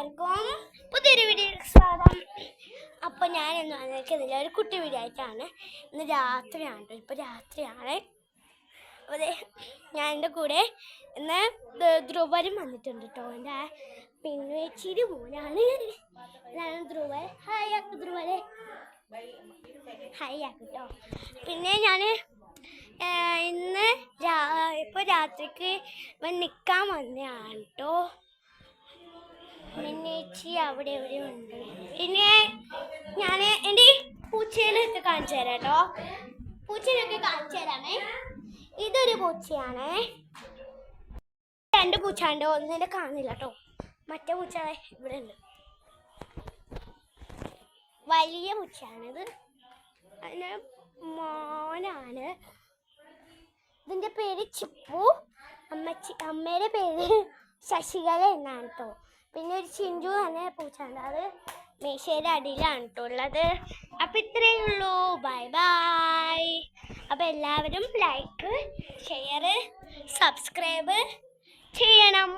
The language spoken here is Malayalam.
എല്ലാവർക്കും പുതിയൊരു വീഡിയോ സ്വാഗതം. അപ്പോൾ ഞാൻ ഇന്ന് വന്നിരിക്കുന്നില്ല ഒരു കുട്ടി വീഡിയോ ആയിട്ടാണ്. ഇന്ന് രാത്രിയാണ്. ട്ടോ. ഇപ്പോൾ രാത്രിയാണ് അപ്പോൾ ഞാൻ എന്റെ കൂടെ ഇന്ന് ധ്രു- ധ്രുവരും വന്നിട്ടുണ്ട് കേട്ടോ എന്റെ പിൻവേച്ചിരി മോനാണ് ഞാൻ. ധ്രുവൻ. ഹായ് ആക്ക് ധ്രുവരെ ഹായ് ആക്ക് കേട്ടോ പിന്നെ ഞാൻ ഇന്ന് ഇപ്പോൾ രാത്രിക്ക് ഇവൻ നിൽക്കാൻ വന്നതാണ് കേട്ടോ മിന്നേച്ചി അവിടെ എവിടെ ഉണ്ട്. പിന്നെ ഞാൻ എന്റെ പൂച്ചേനൊക്കെ കാണിച്ചു തരാം കേട്ടോ. പൂച്ചേനൊക്കെ കാണിച്ചു തരാമേ. ഇതൊരു പൂച്ചയാണ്. രണ്ട് പൂച്ചയുണ്ട്. ഒന്നിനെ കാണില്ല കേട്ടോ. മറ്റേ പൂച്ച ഇവിടെ ഉണ്ട്. വലിയ പൂച്ചയാണിത് അതിന് മോനാണ്. ഇതിന്റെ പേര് ചിപ്പു. അമ്മച്ചി അമ്മയുടെ പേര് ശശികല എന്നാണ് കേട്ടോ. പിന്നെ ഒരു ചിഞ്ചു തന്നെ പൂച്ചാണ്ട്. അത് മേശയുടെ അടിയിലാണ് കേട്ടോ ഉള്ളത്. അപ്പം ഇത്രയേ ഉള്ളൂ. ബൈ ബൈ അപ്പം എല്ലാവരും ലൈക്ക് ഷെയർ സബ്സ്ക്രൈബ് ചെയ്യണം.